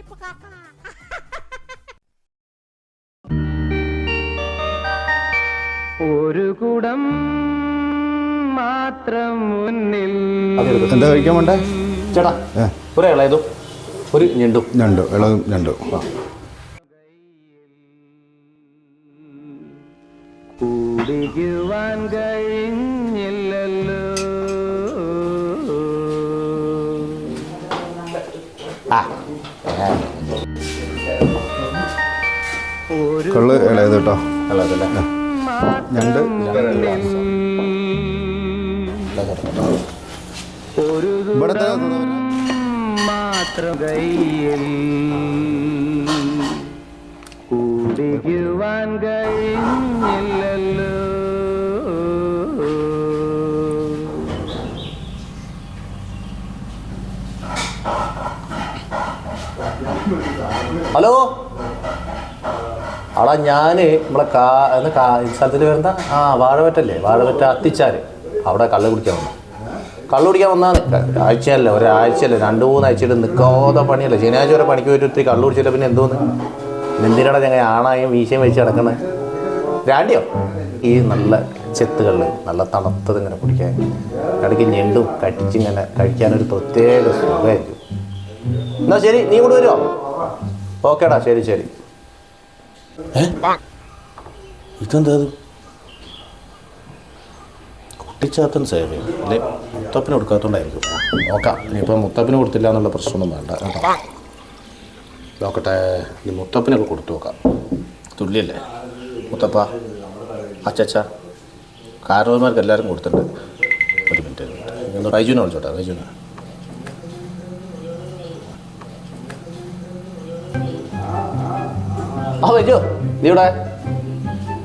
കാക്ക ഒരു കുടം മാത്രം മുന്നിൽ എന്താ കഴിക്കാൻ വേണ്ടേ ചേട്ടാ. ഒരു ഇളയതും ഒരു ഞണ്ടും. ഞണ്ടു ഇളതും ഞണ്ടു. കുടിക്കുവാൻ കഴിഞ്ഞില്ലല്ലോ. ഒരു കള്ള് ഇളയത് കേട്ടോ. ഞണ്ട്. ഇവിടത്തെ മാത്രം കയ്യിൽ കുടിക്കുവാൻ കഴിഞ്ഞില്ലല്ലോ. ഹലോ? അടാ ഞാൻ നമ്മളെ കാ എന്താ കാ സ്ഥലത്തിന്റെ പേരെന്താ? ആ വാഴവറ്റല്ലേ വാഴവറ്റ അത്തിച്ചാൽ. അവിടെ കള്ള് കുടിക്കാൻ വന്നു. കള്ള് കുടിക്കാൻ വന്നാണ് ആഴ്ചയല്ല ഒരാഴ്ചയല്ല രണ്ട് മൂന്ന് ആഴ്ചയിൽ നിൽക്കാതെ പണിയല്ല. ശനിയാഴ്ച വരെ പണിക്ക് പോയിട്ട് ഒത്തിരി കള്ള് കുടിച്ചില്ല പിന്നെ എന്തോന്ന്? എന്തിനാടാ ഞങ്ങൾ ആണായും വീശയും വെച്ച് കിടക്കണേ രാണ്ടിയോ? ഈ നല്ല ചെത്തുകളിൽ നല്ല തണുത്തത് ഇങ്ങനെ കുടിക്കാൻ. ഇടയ്ക്ക് ഞെണ്ടും കട്ടിച്ചിങ്ങനെ കഴിക്കാനൊരു പ്രത്യേക സുഖമായിരിക്കും. എന്നാ ശരി നീ കൂടെ വരുമോ ഓക്കേടാ ശരി ശരി. ഇതെന്താ കുട്ടിച്ചാത്തൻ സേവ അല്ലെ മുത്തപ്പന് കൊടുക്കാത്തോണ്ടായിരിക്കും. നോക്കാം ഇനിയിപ്പോൾ മുത്തപ്പന് കൊടുത്തില്ല എന്നുള്ള പ്രശ്നമൊന്നും വേണ്ട കേട്ടോ. നോക്കട്ടെ ഇനി മുത്തപ്പനൊക്കെ കൊടുത്തു നോക്കാം. തുല്യല്ലേ? മുത്തപ്പ അച്ചച്ച കാരണവന്മാർക്ക് എല്ലാവരും കൊടുത്തിട്ടുണ്ട്. ഒരു മിനിറ്റ് ഒരു മിനിറ്റ്. റൈജുനെ വിളിച്ചോട്ടെ റൈജുനെ ആ വരൂ നീ ഇവിടെ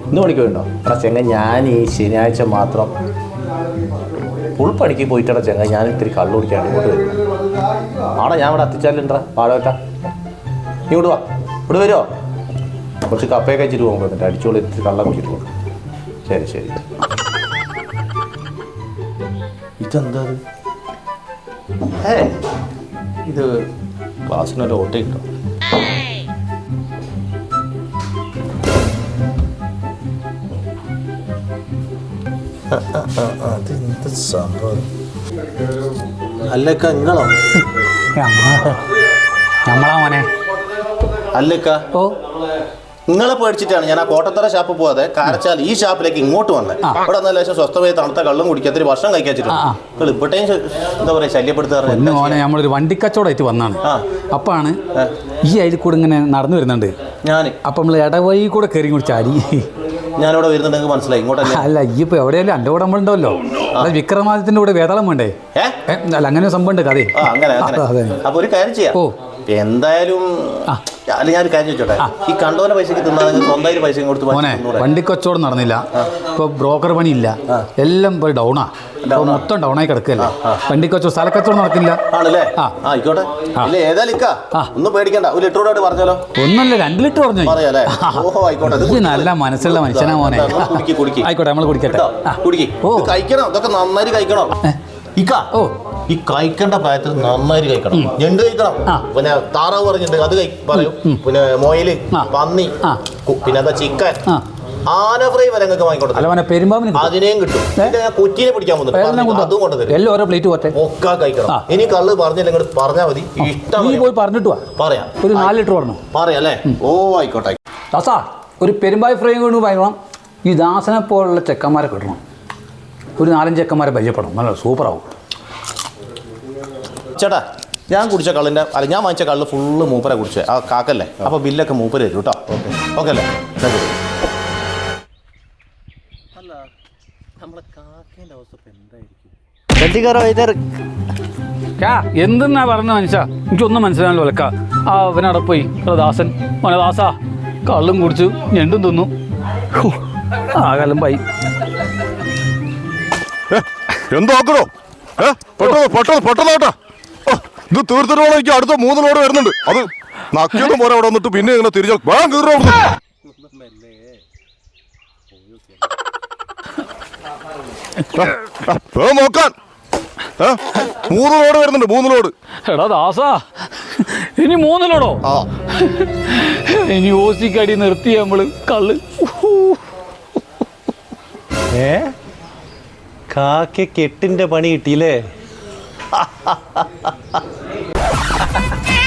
ഇന്ന് പണിക്ക് വേണ്ടോ എടാ ചെങ്ങ ഞാൻ ഈ ശനിയാഴ്ച മാത്രം ഫുൾ പണിക്ക് പോയിട്ടാ ചെങ്ങ ഞാൻ ഇത്തിരി കള്ളു കുടിക്കാണ്ട് ഇങ്ങോട്ട് വരുന്നത് ആടാ ഞാൻ ഇവിടെ അത്തിച്ചാലുണ്ടാ പാടവറ്റ നീ ഇവിടെ വാ. ഇവിടെ വരുമോ കുറച്ച് കപ്പയൊക്കെ വെച്ചിട്ട് പോകുമ്പോൾ എന്നിട്ട് അടിച്ചോളി ഇത്തിരി കള്ള കുടിച്ചിട്ട് പോകും. ശരി ശരി. ഇതെന്താ ഇത്? ക്ലാസ്സിനൊരു ഓട്ടം കിട്ടും. അതെന്ത് സംഭവം അല്ലക്ക നിങ്ങളോ നമ്മളാ മോനെ അല്ലക്ക ഓ നിങ്ങളെ പേടിച്ചിട്ടാണ് ഞാൻ ആ കോട്ടത്തറ ഷാപ്പ് പോകാതെ കാരച്ചാൽ ഈ ഷാപ്പിലേക്ക് ഇങ്ങോട്ട് വന്നത്. അവിടെ ഇവിടെ നല്ല ലക്ഷം സ്വസ്ഥമായി തണുത്ത കള്ളും കുടിക്കാത്ത ഒരു വർഷം കഴിക്കാച്ചിട്ടുണ്ട്. നിങ്ങൾ ഇവിടെയും എന്താ പറയാ ശല്യപ്പെടുത്താറുണ്ട് മോനെ നമ്മളൊരു വണ്ടിക്കച്ചവടമായിട്ട് വന്നാണ്. അപ്പാണ് ഈ അതിൽ കൂടെ ഇങ്ങനെ നടന്നു വരുന്നുണ്ട്. ഞാൻ അപ്പം നമ്മൾ ഇടവഴി കൂടെ കയറി കൂടി ചാടി. ഞാനിവിടെ വരുന്നുണ്ടെങ്കിൽ മനസ്സിലായി. ഇങ്ങോട്ട് അല്ല ഈ ഇപ്പൊ എവിടെയല്ലേ എന്റെ കൂടെ നമ്മളുണ്ടല്ലോ അല്ല വിക്രമാദിത്യന്റെ കൂടെ വേതാളം വേണ്ടേ? അല്ല അങ്ങനെ സംഭവം ഉണ്ട് കഥ അതെ. അപ്പൊ ഒരു കാര്യം ചെയ്യാം. ഓ. എന്തായാലും. അല്ല ഞാൻ ഒരു കാര്യം ചോദിച്ചോട്ടെ? ഈ കണ്ടോന്റെ പൈസക്ക് തിന്നാ നിങ്ങൾ സ്വന്തമായിട്ട് പൈസ കൊടുത്ത് മോനെ വണ്ടി കച്ചവടം നടന്നില്ല. ഇപ്പൊ ബ്രോക്കർ പണിയില്ല എല്ലാം ഇപ്പൊ ഡൗണാ മൊത്തം ഡൗണായി കിടക്കല്ലേ വണ്ടിക്കച്ചവടം സ്ഥലക്കച്ചവടം നടക്കില്ല. ആണല്ലേ? ആ. ആ ആയിക്കോട്ടെ. ആ. ഇല്ല ഏതായാലും ഒന്നും പേടിക്കണ്ട. ഒരു ലിറ്ററോട് ഒന്നല്ല രണ്ട് ലിറ്റർ പറഞ്ഞു? ആയിക്കോട്ടെ. നല്ല മനസ്സുള്ള മനുഷ്യനാ മോനെ. കുടിക്ക് കുടിക്ക്. ആയിക്കോട്ടെ നമ്മൾ കുടിക്കട്ടെ. കേട്ടോ? ഓ കഴിക്കണം. ഇതൊക്കെ നന്നായിട്ട് കഴിക്കണം. ഇക്ക. ഓ. ഈ കഴിക്കേണ്ട പ്രായത്തിൽ നന്നായിട്ട് കഴിക്കണം. ഞണ്ട് കഴിക്കണം. പിന്നെ താറാവ് പറഞ്ഞിട്ട് അത് പറയും. പിന്നെ മൊയിൽ. പന്നി പിന്നെ എന്താ ചിക്കൻ. ആന ഫ്രൈ വരെ നിങ്ങൾക്ക് പെരുമ്പാമിന് അല്ല. അതിനെയും കിട്ടും. ഞാൻ കൊച്ചിനെ പിടിക്കാൻ പോകുന്നു. അതും കൊണ്ടുതരും എല്ലാം ഓരോ പ്ലേറ്റ് പോട്ടെ. ഒക്കെ കഴിക്കണം. ഇനി കള്ള് പറഞ്ഞില്ലെങ്കിൽ പറഞ്ഞാൽ മതി. ഇഷ്ടം പോയി പറഞ്ഞിട്ട് പറയാം. ഒരു നാല് ലിറ്റർ പറഞ്ഞു? പറയാം അല്ലേ? ഓ ആയിക്കോട്ടെ. ദാസാ ഒരു പെരുമ്പായി ഫ്രൈ കൊണ്ട് വാങ്ങണം ഈ ദാസനെ പോലുള്ള ചെക്കന്മാരെ കിട്ടണം. ഒരു നാലഞ്ച് ചെക്കന്മാരെ പരിചയപ്പെടണം. നല്ല സൂപ്പറാവും. ചേട്ടാ ഞാൻ കുടിച്ച കള്ളിന്റെ അല്ല ഞാൻ വാങ്ങിച്ച കള്ള് ഫുള്ള് മൂപ്പരെ കുടിച്ചേ. ആ കാക്കല്ലേ? അപ്പോൾ ബില്ലൊക്കെ മൂപ്പര് തരും കേട്ടോ. ഓക്കെ. ഓക്കെ അല്ലേ? താങ്ക് യു എന്തെന്നാ പറഞ്ഞ മനുഷ്യ? എനിക്കൊന്നും മനസ്സിലാണല്ലോ വിലക്ക. ആ അവനവിടെ പോയി. ദാസൻ. മോനെ ദാസാ കള്ളും കുടിച്ചു ഞണ്ടും തിന്നു. ആ ആകാലം പോയി. എന്താക്കണോ ഏ? പെട്ടെന്ന് പെട്ടെന്ന് പെട്ടെന്ന് കേട്ടാ ഇത് തീർത്തിട്ടോളം എനിക്ക് അടുത്ത മൂന്ന് ലോഡ് വരുന്നുണ്ട്. അത് നക്കിയൊന്നും പോലെ അവിടെ വന്നിട്ട് പിന്നെ ഇങ്ങനെ തിരിച്ചാൽ വേഗം കീറോ വേഗം നോക്കാൻ. ഏ? മൂന്ന് ലോഡ് വരുന്നുണ്ട് മൂന്ന് ലോഡ്. എടാ ദാസാ. ഇനി മൂന്നിലോടോ ആ. ഇനി ഓസിക്കടി നിർത്തി നമ്മൾ കള്ള്. ഏ? കാക്ക കെട്ടിന്റെ പണി കിട്ടിയില്ലേ?